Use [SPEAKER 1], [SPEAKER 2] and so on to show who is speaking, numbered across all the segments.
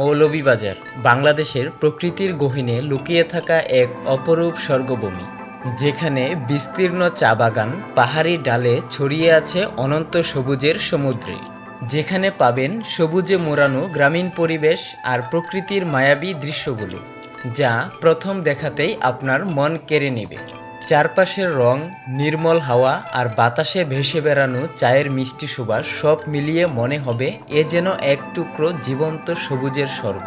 [SPEAKER 1] মৌলভীবাজার, বাংলাদেশের প্রকৃতির গহীনে লুকিয়ে থাকা এক অপরূপ স্বর্গভূমি, যেখানে বিস্তীর্ণ চা বাগান, পাহাড়ি ডালে ছড়িয়ে আছে অনন্ত সবুজের সমুদ্রে, যেখানে পাবেন সবুজে মোড়ানো গ্রামীণ পরিবেশ আর প্রকৃতির মায়াবী দৃশ্যগুলো, যা প্রথম দেখাতেই আপনার মন কেড়ে নেবে। চারপাশের রং, নির্মল হাওয়া আর বাতাসে ভেসে বেড়ানো চায়ের মিষ্টি সুবাস সব মিলিয়ে মনে হবে এ যেন এক টুকরো জীবন্ত সবুজের স্বর্গ।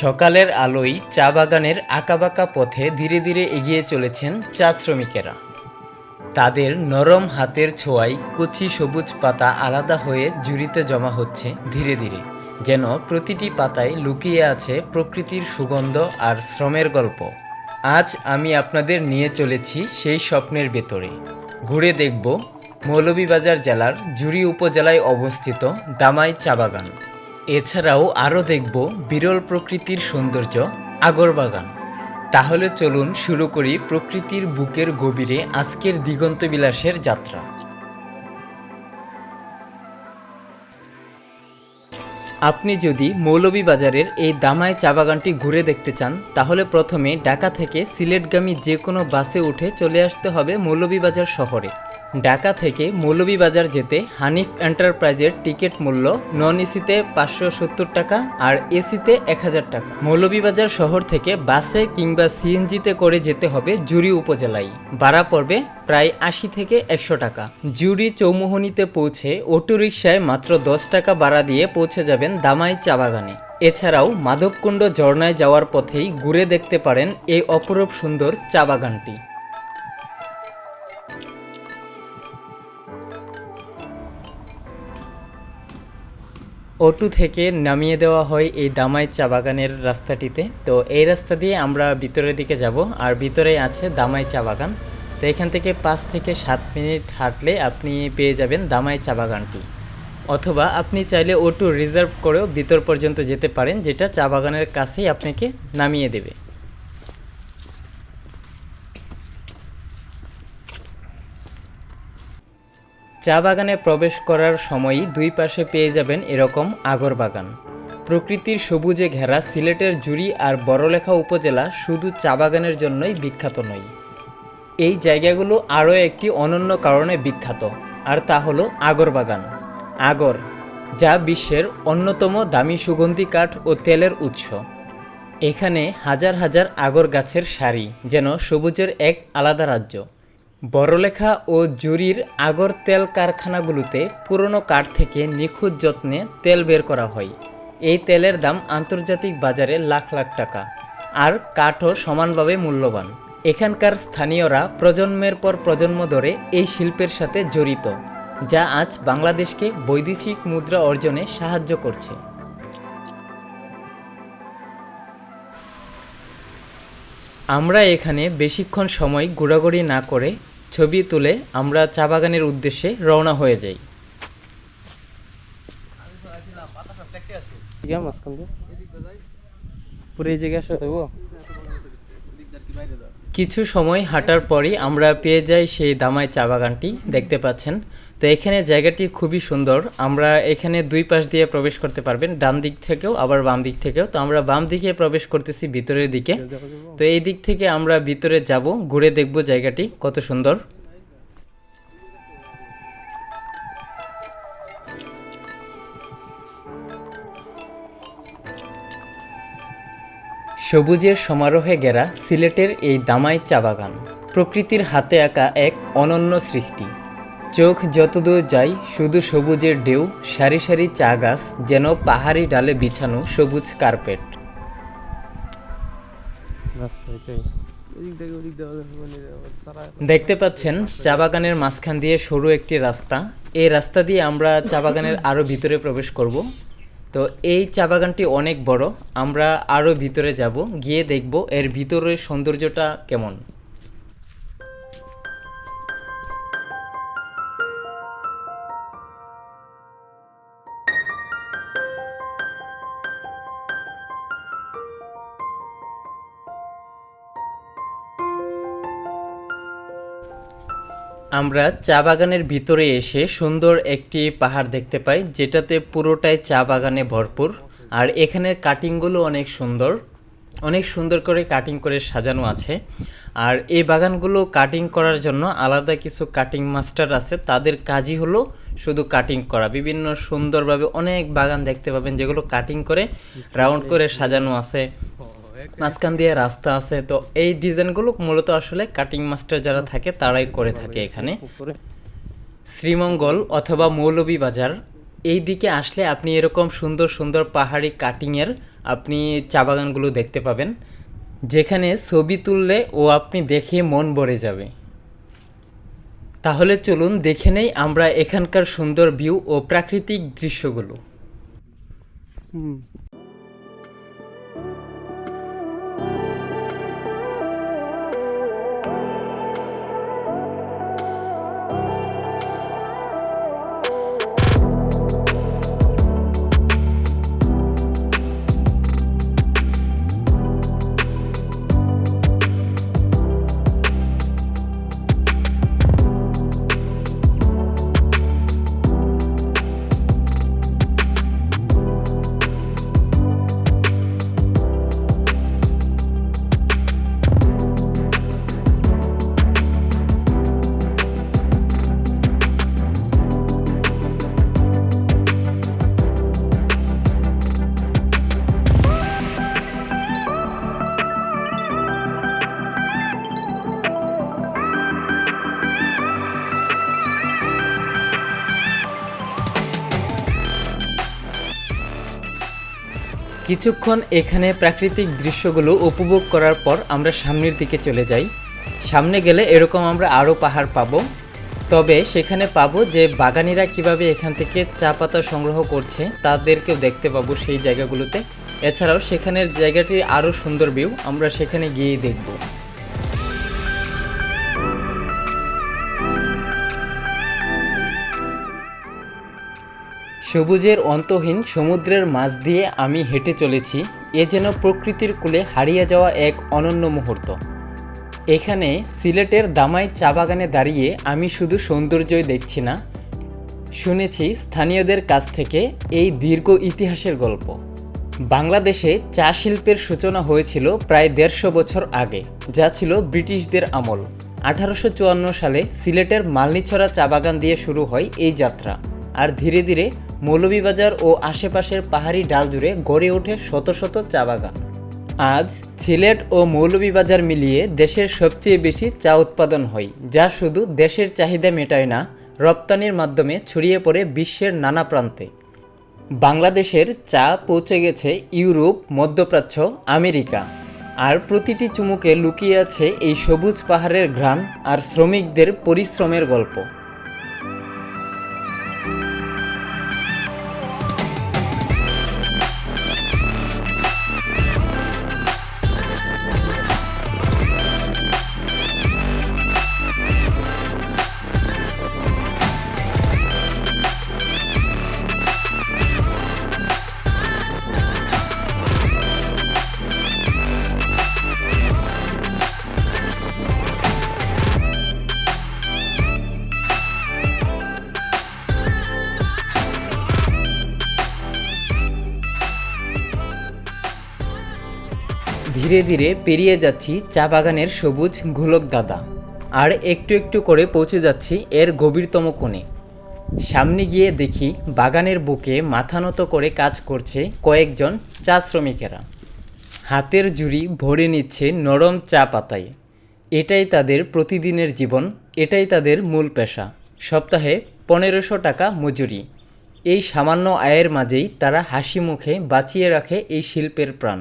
[SPEAKER 1] সকালের আলোয় চা বাগানের আঁকাবাঁকা পথে ধীরে ধীরে এগিয়ে চলেছেন চা শ্রমিকেরা। তাদের নরম হাতের ছোঁয়ায় কচি সবুজ পাতা আলাদা হয়ে জুড়িতে জমা হচ্ছে ধীরে ধীরে, যেন প্রতিটি পাতায় লুকিয়ে আছে প্রকৃতির সুগন্ধ আর শ্রমের গল্প। আজ আমি আপনাদের নিয়ে চলেছি সেই স্বপ্নের ভেতরে। ঘুরে দেখব মৌলভীবাজার জেলার জুড়ি উপজেলায় অবস্থিত দামাই চা বাগান। এছাড়াও আরও দেখব বিরল প্রকৃতির সৌন্দর্য আগরবাগান। তাহলে চলুন শুরু করি প্রকৃতির বুকের গভীরে আজকের দিগন্ত বিলাসের যাত্রা। আপনি যদি মৌলভীবাজারের এই দামায় চা বাগানটি ঘুরে দেখতে চান, তাহলে প্রথমে ঢাকা থেকে সিলেটগামী যে কোনো বাসে উঠে চলে আসতে হবে মৌলভীবাজার শহরে। ঢাকা থেকে মৌলভীবাজার যেতে হানিফ এন্টারপ্রাইজের টিকিট মূল্য নন এসিতে পাঁচশো সত্তর টাকা আর এসিতে এক হাজার টাকা। মৌলভীবাজার শহর থেকে বাসে কিংবা সিএনজিতে করে যেতে হবে জুরি উপজেলায়। ভাড়া পড়বে প্রায় আশি থেকে একশো টাকা। জুরি চৌমোহনীতে পৌঁছে অটোরিকশায় মাত্র দশ টাকা ভাড়া দিয়ে পৌঁছে যাবেন দামাই চা বাগানে। এছাড়াও মাধবকুণ্ড ঝর্ণায় যাওয়ার পথেই ঘুরে দেখতে পারেন এই অপরূপ সুন্দর চা বাগানটি। অটো থেকে নামিয়ে দেওয়া হয় এই দামাই চা বাগানের রাস্তাটিতে। তো এই রাস্তা দিয়ে আমরা ভিতরের দিকে যাব, আর ভিতরে আছে দামাই চা বাগান। তো এখান থেকে পাঁচ থেকে সাত মিনিট হাঁটলে আপনি পেয়ে যাবেন দামাই চা বাগানটি। অথবা আপনি চাইলে অটো রিজার্ভ করেও ভিতর পর্যন্ত যেতে পারেন, যেটা চা বাগানের কাছেই আপনাকে নামিয়ে দেবে। চা বাগানে প্রবেশ করার সময়ই দুই পাশে পেয়ে যাবেন এরকম আগর বাগান। প্রকৃতির সবুজে ঘেরা সিলেটের জুড়ি আর বড়লেখা উপজেলা শুধু চা বাগানের জন্যই বিখ্যাত নয়। এই জায়গাগুলো আরও একটি অনন্য কারণে বিখ্যাত, আর তা হলো আগর বাগান। আগর, যা বিশ্বের অন্যতম দামি সুগন্ধি কাঠ ও তেলের উৎস। এখানে হাজার হাজার আগর গাছের সারি যেন সবুজের এক আলাদা রাজ্য। বড়লেখা ও জুরির আগর তেল কারখানাগুলোতে পুরনো কাঠ থেকে নিখুঁত যত্নে তেল বের করা হয়। এই তেলের দাম আন্তর্জাতিক বাজারে লাখ লাখ টাকা। আর কাঠও সমানভাবে মূল্যবান। এখানকার স্থানীয়রা প্রজন্মের পর প্রজন্ম ধরে এই শিল্পের সাথে জড়িত, যা আজ বাংলাদেশকে বৈদেশিক মুদ্রা অর্জনে সাহায্য করছে। আমরা এখানে বেশিক্ষণ সময় ঘোরাঘুরি না করে ছবি তুলে আমরা চা বাগানের উদ্দেশ্যে রওনা হয়ে যাই। কিছু সময় হাঁটার পরই আমরা পেয়ে যাই সেই দামায় চা বাগানটি দেখতে পাচ্ছেন। তো এখানে জায়গাটি খুবই সুন্দর। আমরা এখানে দুই পাশ দিয়ে প্রবেশ করতে পারবেন, ডান দিক থেকেও আবার বাম দিক থেকেও। তো আমরা বাম দিকে প্রবেশ করতেছি ভিতরের দিকে। তো এই দিক থেকে আমরা ভিতরে যাব, ঘুরে দেখব জায়গাটি কত সুন্দর। সবুজের সমারোহে ঘেরা সিলেটের এই দামাই চা বাগান। প্রকৃতির হাতে আঁকা এক অনন্য সৃষ্টি। চোখ যতদূর যায়, শুধু সবুজের ঢেউ, সারি সারি চা গাছ, যেন পাহাড়ি ডালে বিছানো সবুজ কার্পেট। দেখতে পাচ্ছেন, চা বাগানের মাঝখান দিয়ে সরু একটি রাস্তা। এই রাস্তা দিয়ে আমরা চা বাগানের আরও ভিতরে প্রবেশ করব। তো এই চা বাগানটি অনেক বড়, আমরা আরও ভিতরে যাব, গিয়ে দেখব এর ভিতরের সৌন্দর্যটা কেমন। আমরা চা বাগানের ভিতরে এসে সুন্দর একটি পাহাড় দেখতে পাই, যেটাতে পুরোটাই চা বাগানে ভরপুর। আর এখানের কাটিংগুলো অনেক সুন্দর। অনেক সুন্দর করে কাটিং করে সাজানো আছে। আর এই বাগানগুলো কাটিং করার জন্য আলাদা কিছু কাটিং মাস্টার আছে। তাদের কাজই হলো শুধু কাটিং করা। বিভিন্ন সুন্দরভাবে অনেক বাগান দেখতে পাবেন, যেগুলো কাটিং করে, রাউন্ড করে সাজানো আছে। মাঝখান দিয়ে রাস্তা আছে, তো এই ডিজাইনগুলো মূলত আসলে কাটিং মাস্টার যারা থাকে, তারাই করে থাকে এখানে। শ্রীমঙ্গল অথবা মৌলভীবাজার, এই দিকে আসলে আপনি এরকম সুন্দর সুন্দর পাহাড়ি কাটিংয়ের আপনি চা বাগানগুলো দেখতে পাবেন। যেখানে ছবি তুললে ও আপনি দেখে মন ভরে যাবে। তাহলে চলুন দেখে নেই আমরা এখানকার সুন্দর ভিউ ও প্রাকৃতিক দৃশ্যগুলো। কিছুক্ষণ এখানে প্রাকৃতিক দৃশ্যগুলো উপভোগ করার পর আমরা সামনের দিকে চলে যাই। সামনে গেলে এরকম আমরা আরও পাহাড় পাবো। তবে সেখানে পাবো যে বাগানিরা কীভাবে এখান থেকে চা পাতা সংগ্রহ করছে, তাদেরকেও দেখতে পাবো সেই জায়গাগুলোতে। এছাড়াও সেখানের জায়গাটি আরও সুন্দর ভিউ, আমরা সেখানে গিয়েই দেখব। সবুজের অন্তহীন সমুদ্রের মাঝ দিয়ে আমি হেঁটে চলেছি, এ যেন প্রকৃতির কোলে হারিয়ে যাওয়া এক অনন্য মুহূর্ত। এখানে সিলেটের দামাই চা বাগানে দাঁড়িয়ে আমি শুধু সৌন্দর্যই দেখছি না, শুনেছি স্থানীয়দের কাছ থেকে এই দীর্ঘ ইতিহাসের গল্প। বাংলাদেশে চা শিল্পের সূচনা হয়েছিল প্রায় দেড়শো বছর আগে, যা ছিল ব্রিটিশদের আমল। আঠারোশো চুয়ান্ন সালে সিলেটের মালনিছড়া চা বাগান দিয়ে শুরু হয় এই যাত্রা, আর ধীরে ধীরে মৌলভীবাজার ও আশেপাশের পাহাড়ি ডাল জুড়ে গড়ে ওঠে শত শত চা বাগান। আজ সিলেট ও মৌলভীবাজার মিলিয়ে দেশের সবচেয়ে বেশি চা উৎপাদন হয়, যা শুধু দেশের চাহিদা মেটায় না, রপ্তানির মাধ্যমে ছড়িয়ে পড়ে বিশ্বের নানা প্রান্তে। বাংলাদেশের চা পৌঁছে গেছে ইউরোপ, মধ্যপ্রাচ্য, আমেরিকা। আর প্রতিটি চুমুকে লুকিয়ে আছে এই সবুজ পাহাড়ের ঘ্রাণ আর শ্রমিকদের পরিশ্রমের গল্প। ধীরে ধীরে পেরিয়ে যাচ্ছি চা বাগানের সবুজ ঘোলক দাদা। আর একটু একটু করে পৌঁছে যাচ্ছি এর গভীরতম কোণে। সামনে গিয়ে দেখি বাগানের বুকে মাথা নত করে কাজ করছে কয়েকজন চা শ্রমিকেরা। হাতের জুড়ি ভরে নিচ্ছে নরম চা পাতায়। এটাই তাদের প্রতিদিনের জীবন, এটাই তাদের মূল পেশা। সপ্তাহে পনেরোশো টাকা মজুরি। এই সামান্য আয়ের মাঝেই তারা হাসি মুখে বাঁচিয়ে রাখে এই শিল্পের প্রাণ।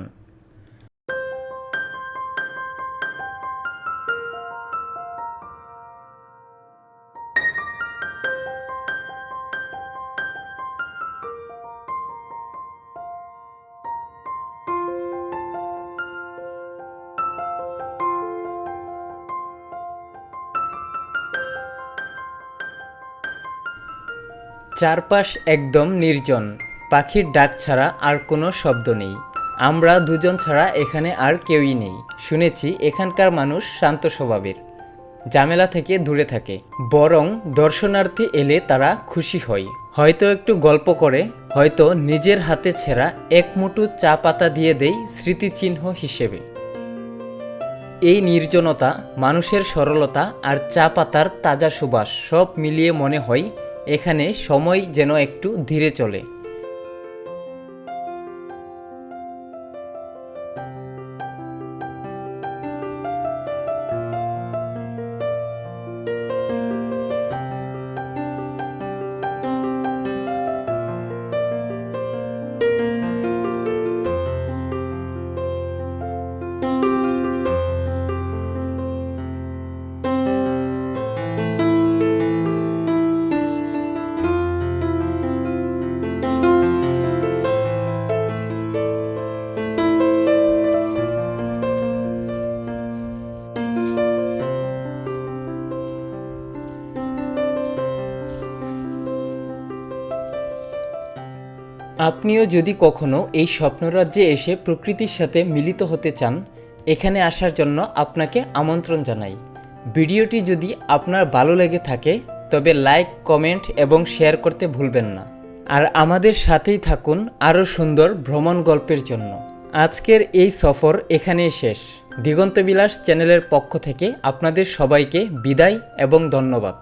[SPEAKER 1] চারপাশ একদম নির্জন। পাখির ডাক ছাড়া আর কোনো শব্দ নেই। আমরা দুজন ছাড়া এখানে আর কেউই নেই। শুনেছি এখানকার মানুষ শান্ত স্বভাবের। ঝামেলা থেকে দূরে থাকে। বরং দর্শনার্থী এলে তারা খুশি হয়। হয়তো একটু গল্প করে, হয়তো নিজের হাতে ছেঁড়া এক মুঠো চা পাতা দিয়ে দেই স্মৃতিচিহ্ন হিসেবে। এই নির্জনতা, মানুষের সরলতা আর চা পাতার তাজা সুবাস সব মিলিয়ে মনে হয় এখানে সময় যেন একটু ধীরে চলে। আপনিও যদি কখনো এই স্বপ্নরাজ্যে এসে প্রকৃতির সাথে মিলিত হতে চান, এখানে আসার জন্য আপনাকে আমন্ত্রণ জানাই। ভিডিওটি যদি আপনার ভালো লেগে থাকে, তবে লাইক, কমেন্ট এবং শেয়ার করতে ভুলবেন না। আর আমাদের সাথেই থাকুন আরও সুন্দর ভ্রমণ গল্পের জন্য। আজকের এই সফর এখানেই শেষ। দিগন্তবিলাস চ্যানেলের পক্ষ থেকে আপনাদের সবাইকে বিদায় এবং ধন্যবাদ।